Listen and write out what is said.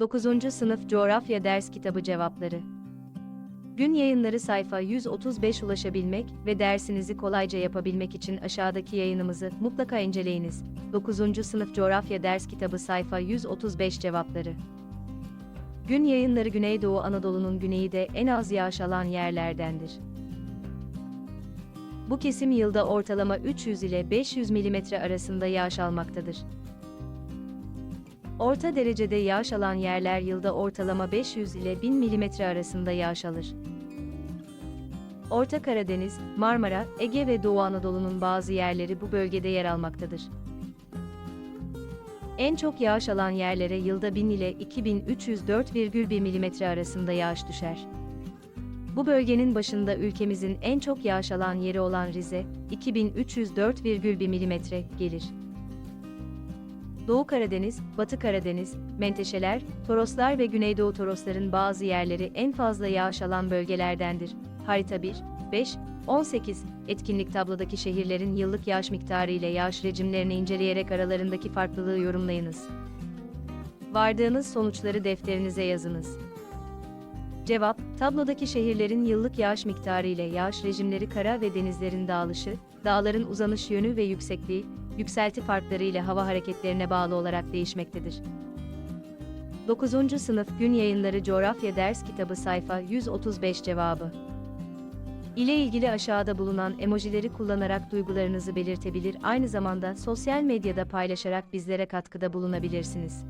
9. Sınıf Coğrafya Ders Kitabı Cevapları Gün yayınları sayfa 135 ulaşabilmek ve dersinizi kolayca yapabilmek için aşağıdaki yayınımızı mutlaka inceleyiniz. 9. Sınıf Coğrafya Ders Kitabı sayfa 135 cevapları Gün yayınları Güneydoğu Anadolu'nun güneyi de en az yağış alan yerlerdendir. Bu kesim yılda ortalama 300 ile 500 mm arasında yağış almaktadır. Orta derecede yağış alan yerler yılda ortalama 500 ile 1000 mm arasında yağış alır. Orta Karadeniz, Marmara, Ege ve Doğu Anadolu'nun bazı yerleri bu bölgede yer almaktadır. En çok yağış alan yerlere yılda 1000 ile 2304,1 mm arasında yağış düşer. Bu bölgenin başında ülkemizin en çok yağış alan yeri olan Rize, 2304,1 mm gelir. Doğu Karadeniz, Batı Karadeniz, Menteşeler, Toroslar ve Güneydoğu Torosların bazı yerleri en fazla yağış alan bölgelerdendir. Harita 1, 5, 18, etkinlik tablodaki şehirlerin yıllık yağış miktarı ile yağış rejimlerini inceleyerek aralarındaki farklılığı yorumlayınız. Vardığınız sonuçları defterinize yazınız. Cevap, tablodaki şehirlerin yıllık yağış miktarı ile yağış rejimleri kara ve denizlerin dağılışı, dağların uzanış yönü ve yüksekliği, yükselti farkları ile hava hareketlerine bağlı olarak değişmektedir. 9. Sınıf Gün Yayınları Coğrafya Ders Kitabı sayfa 135 cevabı ile ilgili aşağıda bulunan emojileri kullanarak duygularınızı belirtebilir aynı zamanda sosyal medyada paylaşarak bizlere katkıda bulunabilirsiniz.